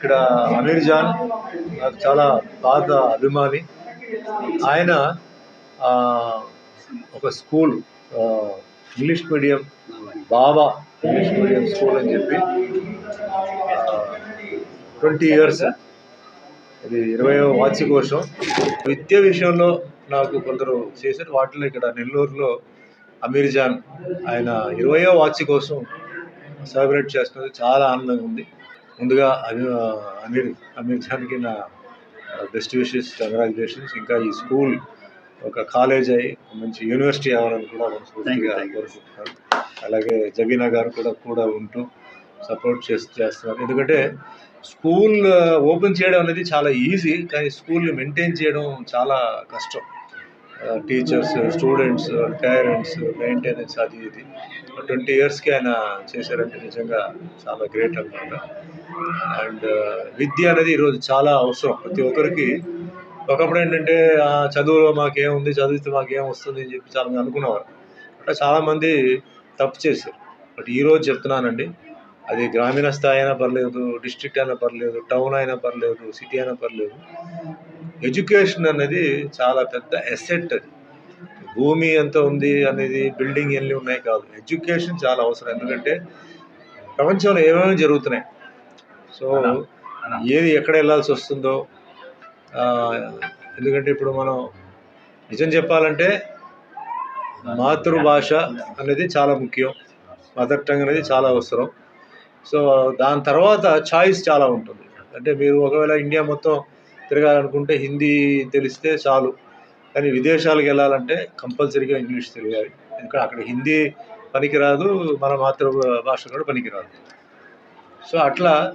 ఇక్కడ అమీర్ జాన్ నాకు చాలా పాత అభిమాని. ఆయన ఒక స్కూల్ ఇంగ్లీష్ మీడియం బాబా ఇంగ్లీష్ మీడియం స్కూల్ అని చెప్పి ట్వంటీ ఇయర్స్. ఇది ఇరవయో వార్షికోత్సవం. విద్య విషయంలో నాకు కొందరు చేశారు. వాటిలో ఇక్కడ నెల్లూరులో అమీర్ జాన్ ఆయన ఇరవయో వార్షికోత్సవం సెలబ్రేట్ చేస్తున్నది చాలా ఆనందంగా ఉంది. ముందుగా అమీ అమీర్ అమీర్ ఖాన్కి నా బెస్ట్ విషెస్ కంగ్రాచులేషన్స్ ఇంకా ఈ స్కూల్ ఒక కాలేజ్ అయ్యి మంచి యూనివర్సిటీ అవ్వాలని కూడా మనస్ఫూర్తిగా. కోరుకుంటున్నాను. అలాగే జబీనా గారు కూడా కూడా ఉంటూ సపోర్ట్ చేస్తూ చేస్తున్నారు. ఎందుకంటే స్కూల్ ఓపెన్ చేయడం అనేది చాలా ఈజీ కానీ స్కూల్ని మెయింటైన్ చేయడం చాలా కష్టం. టీచర్స్ స్టూడెంట్స్ పేరెంట్స్ మెయింటెనెన్స్ అది ఇది. ట్వంటీ ఇయర్స్కి ఆయన చేశారంటే నిజంగా చాలా గ్రేట్ అనమాట అండ్ విద్య అనేది ఈరోజు చాలా అవసరం. ప్రతి ఒక్కరికి ఒకప్పుడు ఏంటంటే "ఆ, చదువులో మాకేముంది చదివితే మాకేం వస్తుంది అని చెప్పి చాలా అనుకునేవారు. అట్లా చాలామంది తప్పు చేశారు. బట్ ఈరోజు చెప్తున్నానండి అది గ్రామీణ స్థాయి అయినా పర్లేదు డిస్ట్రిక్ట్ అయినా పర్లేదు టౌన్ అయినా పర్లేదు సిటీ అయినా పర్లేదు. ఎడ్యుకేషన్ అనేది చాలా పెద్ద ఎసెట్ అది. భూమి ఎంత ఉంది అనేది బిల్డింగ్ ఎన్ని ఉన్నాయి కాదు. ఎడ్యుకేషన్ చాలా అవసరం. ఎందుకంటే ప్రపంచంలో ఏమేమి జరుగుతున్నాయి? సో ఏది ఎక్కడ వెళ్ళాల్సి వస్తుందో ఎందుకంటే ఇప్పుడు మనం నిజం చెప్పాలంటే మాతృభాష అనేది చాలా ముఖ్యం. మదర్ టంగ్ అనేది చాలా అవసరం. సో దాని తర్వాత చాయిస్ చాలా ఉంటుంది. అంటే మీరు ఒకవేళ ఇండియా మొత్తం తిరగాలనుకుంటే హిందీ తెలిస్తే చాలు. కానీ విదేశాలకు వెళ్ళాలంటే కంపల్సరీగా ఇంగ్లీష్ తెలియాలి. ఎందుకంటే అక్కడ హిందీ పనికిరాదు మన మాతృభాష కూడా పనికిరాదు. సో అట్లా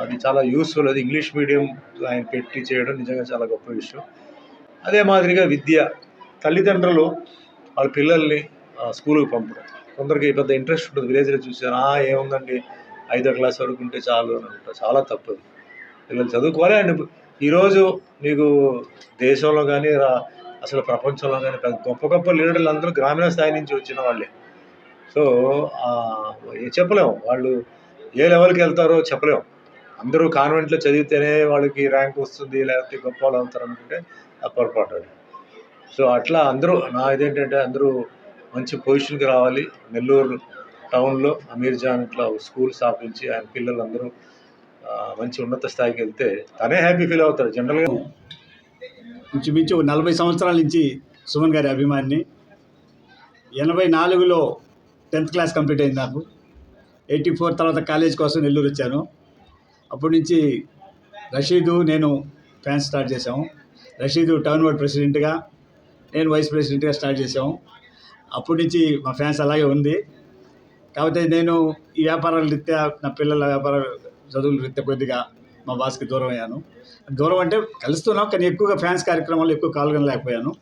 అది చాలా యూస్ఫుల్ అది ఇంగ్లీష్ మీడియం ఆయన పెట్టి చేయడం నిజంగా చాలా గొప్ప విషయం. అదే మాదిరిగా విద్య తల్లిదండ్రులు వాళ్ళ పిల్లల్ని స్కూల్కి పంపడం. కొందరికి పెద్ద ఇంట్రెస్ట్ ఉంటుంది. విలేజ్లో చూసారు "ఆ, ఏముందండి? ఐదో క్లాస్ వరకు ఉంటే చాలు అని అంటారు. చాలా తప్పదు పిల్లలు చదువుకోవాలి అండ్. ఈరోజు మీకు దేశంలో కానీ రా- అసలు ప్రపంచంలో కానీ పెద్ద గొప్ప గొప్ప లీడర్లు అందరూ గ్రామీణ స్థాయి నుంచి వచ్చిన వాళ్ళే. సో చెప్పలేము. వాళ్ళు ఏ లెవెల్కి వెళ్తారో చెప్పలేము అందరూ కాన్వెంట్లో చదివితేనే వాళ్ళకి ర్యాంక్ వస్తుంది లేకపోతే గొప్ప వాళ్ళు అవుతారు అనుకుంటే ఆ పొరపాటు. సో అట్లా అందరూ నా ఇదేంటంటే అందరూ మంచి పొజిషన్కి రావాలి. నెల్లూరు టౌన్లో అమీర్ జాన్ ఇట్లా స్కూల్ స్థాపించి ఆయన పిల్లలందరూ మంచి ఉన్నత స్థాయికి వెళ్తే తనే హ్యాపీ ఫీల్ అవుతాడు జనరల్గా. ఇంచుమించు నలభై సంవత్సరాల నుంచి సుమన్ గారి అభిమాని ఎనభై నాలుగులో టెన్త్ క్లాస్ కంప్లీట్ అయింది నాకు. ఎయిటీ ఫోర్ తర్వాత కాలేజ్ కోసం నెల్లూరు వచ్చాను. అప్పటి నుంచి రషీదు నేను ఫ్యాన్స్ స్టార్ట్ చేసాము రషీదు టౌన్ వార్డ్ ప్రెసిడెంట్గా నేను వైస్ ప్రెసిడెంట్గా స్టార్ట్ చేసాము అప్పటి నుంచి మా ఫ్యాన్స్ అలాగే ఉంది. కాకపోతే నేను ఈ వ్యాపారాల రీత్యా నా పిల్లల వ్యాపార చదువుల రీత్యా కొద్దిగా మా బాస్కి దూరం అయ్యాను. దూరం అంటే కలుస్తున్నాం కానీ ఎక్కువగా ఫ్యాన్స్ కార్యక్రమాలు ఎక్కువ పాల్గొనలేకపోయాను.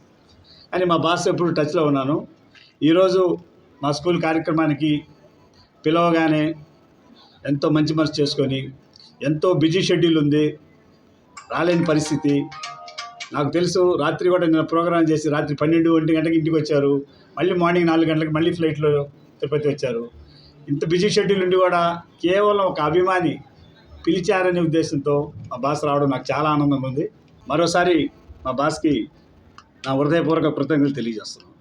కానీ మా బాస్ ఎప్పుడు టచ్లో ఉన్నాను. ఈరోజు మా స్కూల్ కార్యక్రమానికి పిలవగానే ఎంతో మంచి మనసు చేసుకొని ఎంతో బిజీ షెడ్యూల్ ఉంది రాలేని పరిస్థితి. నాకు తెలుసు రాత్రి కూడా నేను ప్రోగ్రామ్ చేసి రాత్రి పన్నెండు ఒంటి గంటకి ఇంటికి వచ్చారు. మళ్ళీ మార్నింగ్ నాలుగు గంటలకు మళ్ళీ ఫ్లైట్లో తిరుపతి వచ్చారు. ఇంత బిజీ షెడ్యూల్ ఉండి కూడా కేవలం ఒక అభిమాని పిలిచారనే ఉద్దేశంతో మా బాస్ రావడం నాకు చాలా ఆనందంగా ఉంది. మరోసారి మా బాస్కి నా హృదయపూర్వక కృతజ్ఞతలు తెలియజేస్తున్నాను.